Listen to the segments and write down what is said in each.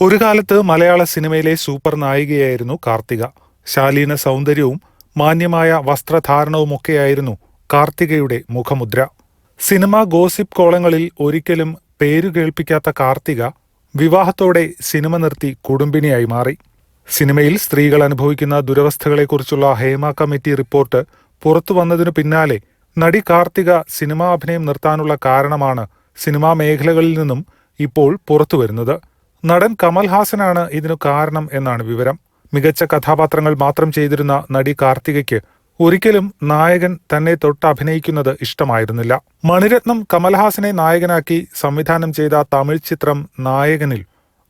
ഒരു കാലത്ത് മലയാള സിനിമയിലെ സൂപ്പർ നായികയായിരുന്നു കാർത്തിക. ശാലീന സൗന്ദര്യവും മാന്യമായ വസ്ത്രധാരണവുമൊക്കെയായിരുന്നു കാർത്തികയുടെ മുഖമുദ്ര. സിനിമാ ഗോസിപ്പ് കോളങ്ങളിൽ ഒരിക്കലും പേരു കേൾപ്പിക്കാത്ത കാർത്തിക വിവാഹത്തോടെ സിനിമ നിർത്തി കുടുംബിനിയായി മാറി. സിനിമയിൽ സ്ത്രീകൾ അനുഭവിക്കുന്ന ദുരവസ്ഥകളെക്കുറിച്ചുള്ള ഹേമ കമ്മിറ്റി റിപ്പോർട്ട് പുറത്തു വന്നതിനു പിന്നാലെ നടി കാർത്തിക സിനിമാ അഭിനയം നിർത്താനുള്ള കാരണമാണ് സിനിമാ മേഖലകളിൽ നിന്നും ഇപ്പോൾ പുറത്തുവരുന്നത് നടൻ കമൽഹാസനാണ് ഇതിനു കാരണം എന്നാണ് വിവരം. മികച്ച കഥാപാത്രങ്ങൾ മാത്രം ചെയ്തിരുന്ന നടി കാർത്തികയ്ക്ക് ഒരിക്കലും നായകൻ തന്നെ തൊട്ട് അഭിനയിക്കുന്നത് ഇഷ്ടമായിരുന്നില്ല. മണിരത്നം കമൽഹാസനെ നായകനാക്കി സംവിധാനം ചെയ്ത തമിഴ് ചിത്രം നായകനിൽ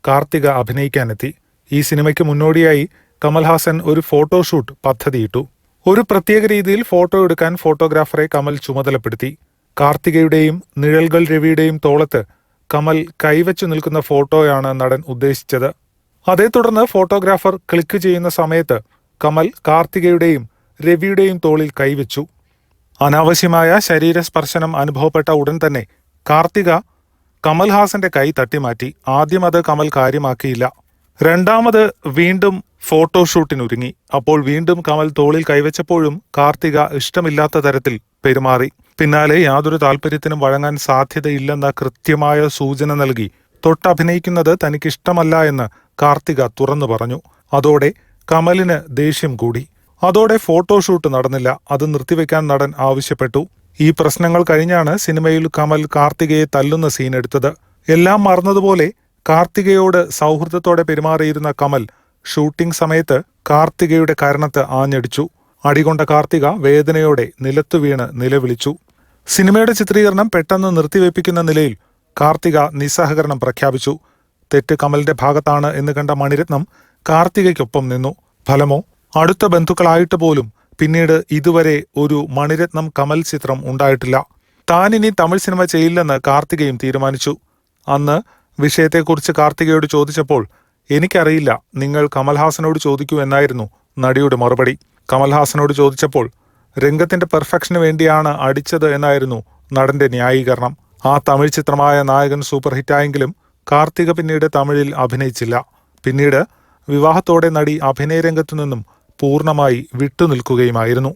കാർത്തിക അഭിനയിക്കാനെത്തി. ഈ സിനിമയ്ക്ക് മുന്നോടിയായി കമൽഹാസൻ ഒരു ഫോട്ടോഷൂട്ട് പദ്ധതിയിട്ടു. ഒരു പ്രത്യേക രീതിയിൽ ഫോട്ടോ എടുക്കാൻ ഫോട്ടോഗ്രാഫറെ കമൽ ചുമതലപ്പെടുത്തി. കാർത്തികയുടെയും നിഴൽകൾ രവിയുടെയും തോളത്ത് കമൽ കൈവച്ചു നിൽക്കുന്ന ഫോട്ടോയാണ് നടൻ ഉദ്ദേശിച്ചത്. അതേ തുടർന്ന് ഫോട്ടോഗ്രാഫർ ക്ലിക്ക് ചെയ്യുന്ന സമയത്ത് കമൽ കാർത്തികയുടെയും രവിയുടെയും തോളിൽ കൈവച്ചു. അനാവശ്യമായ ശരീരസ്പർശനം അനുഭവപ്പെട്ട ഉടൻ തന്നെ കാർത്തിക കമൽഹാസന്റെ കൈ തട്ടിമാറ്റി. ആദ്യം അത് കമൽ കാര്യമാക്കിയില്ല. രണ്ടാമത് വീണ്ടും ഫോട്ടോഷൂട്ടിനൊരുങ്ങി. അപ്പോൾ വീണ്ടും കമൽ തോളിൽ കൈവച്ചപ്പോഴും കാർത്തിക ഇഷ്ടമില്ലാത്ത തരത്തിൽ പെരുമാറി. പിന്നാലെ യാതൊരു താല്പര്യത്തിനും വഴങ്ങാൻ സാധ്യതയില്ലെന്ന കൃത്യമായ സൂചന നൽകി. തൊട്ടഭിനയിക്കുന്നത് തനിക്കിഷ്ടമല്ല എന്ന് കാർത്തിക തുറന്നു പറഞ്ഞു. അതോടെ കമലിന് ദേഷ്യം കൂടി. അതോടെ ഫോട്ടോഷൂട്ട് നടന്നില്ല. അത് നിർത്തിവെക്കാൻ നടൻ ആവശ്യപ്പെട്ടു. ഈ പ്രശ്നങ്ങൾ കഴിഞ്ഞാണ് സിനിമയിൽ കമൽ കാർത്തികയെ തല്ലുന്ന സീൻ എടുത്തത്. എല്ലാം മറന്നതുപോലെ കാർത്തികയോട് സൗഹൃദത്തോടെ പെരുമാറിയിരുന്ന കമൽ ഷൂട്ടിംഗ് സമയത്ത് കാർത്തികയുടെ കരണത്ത് ആഞ്ഞടിച്ചു. അടികൊണ്ട കാർത്തിക വേദനയോടെ നിലത്തു വീണ് നിലവിളിച്ചു. സിനിമയുടെ ചിത്രീകരണം പെട്ടെന്ന് നിർത്തിവെപ്പിക്കുന്ന നിലയിൽ കാർത്തിക നിസ്സഹകരണം പ്രഖ്യാപിച്ചു. തെറ്റ് കമലിന്റെ ഭാഗത്താണ് എന്ന് കണ്ട മണിരത്നം കാർത്തികയ്ക്കൊപ്പം നിന്നു. ഫലമോ? അടുത്ത ബന്ധുക്കളായിട്ട് പോലും പിന്നീട് ഇതുവരെ ഒരു മണിരത്നം കമൽ ചിത്രം ഉണ്ടായിട്ടില്ല. താനിനി തമിഴ് സിനിമ ചെയ്യില്ലെന്ന് കാർത്തികയും തീരുമാനിച്ചു. അന്ന് വിഷയത്തെക്കുറിച്ച് കാർത്തികയോട് ചോദിച്ചപ്പോൾ എനിക്കറിയില്ല നിങ്ങൾ കമൽഹാസനോട് ചോദിക്കൂ എന്നായിരുന്നു നടിയുടെ മറുപടി. കമൽഹാസനോട് ചോദിച്ചപ്പോൾ രംഗത്തിന്റെ പെർഫെക്ഷന് വേണ്ടിയാണ് അടിച്ചത് എന്നായിരുന്നു നടന്റെ ന്യായീകരണം. ആ തമിഴ് ചിത്രമായ നായകൻ സൂപ്പർ ഹിറ്റായെങ്കിലും കാർത്തിക പിന്നീട് തമിഴിൽ അഭിനയിച്ചില്ല. പിന്നീട് വിവാഹത്തോടെ നടി അഭിനയരംഗത്തു നിന്നും പൂർണമായി വിട്ടുനിൽക്കുകയുമായിരുന്നു.